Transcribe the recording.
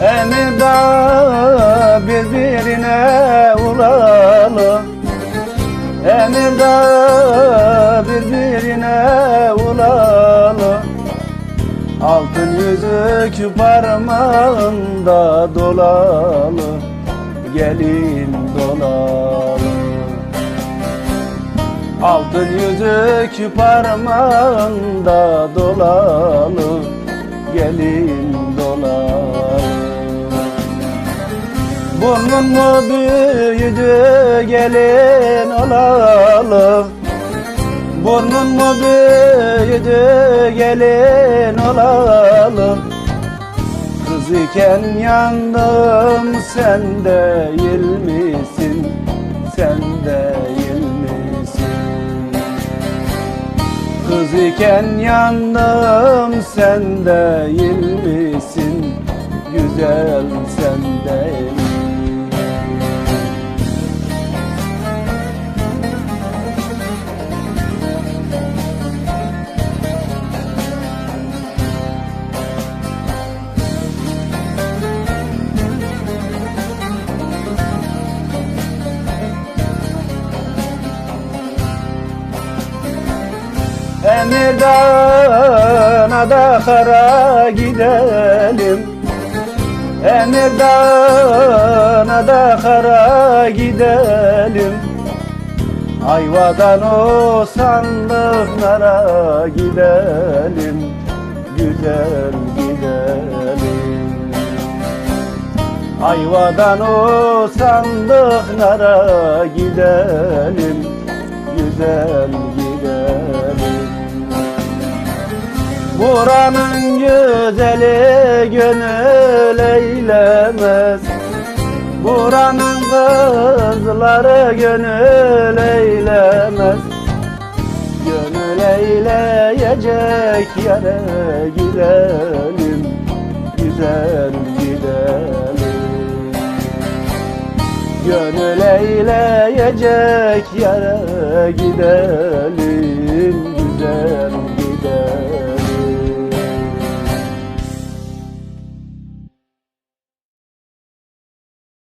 Emirdağ birbirine ulalı Emirdağ birbirine ulalı Altın yüzük parmağında dolalı Gelin dolalı Altın yüzük parmağında dolalı Gelin Burnun mu büyüdü gelin olalı Burnun mu büyüdü gelin olalı Kız iken yandım sen değil misin? Sen değil misin? Kız iken yandım sen değil misin? Güzel sen değil Emirdağ'a da kara gidelim. Emirdağ'a da kara gidelim. Ayvadan o sandıklara gidelim. Güzel gidelim. Ayvadan o sandıklara gidelim. Güzel gidelim Buranın güzeli gönül eylemez. Buranın kızları gönül eylemez. Gönül eyleyecek yere gidelim Güzel gidelim. Gönül eyleyecek yere gidelim gidelim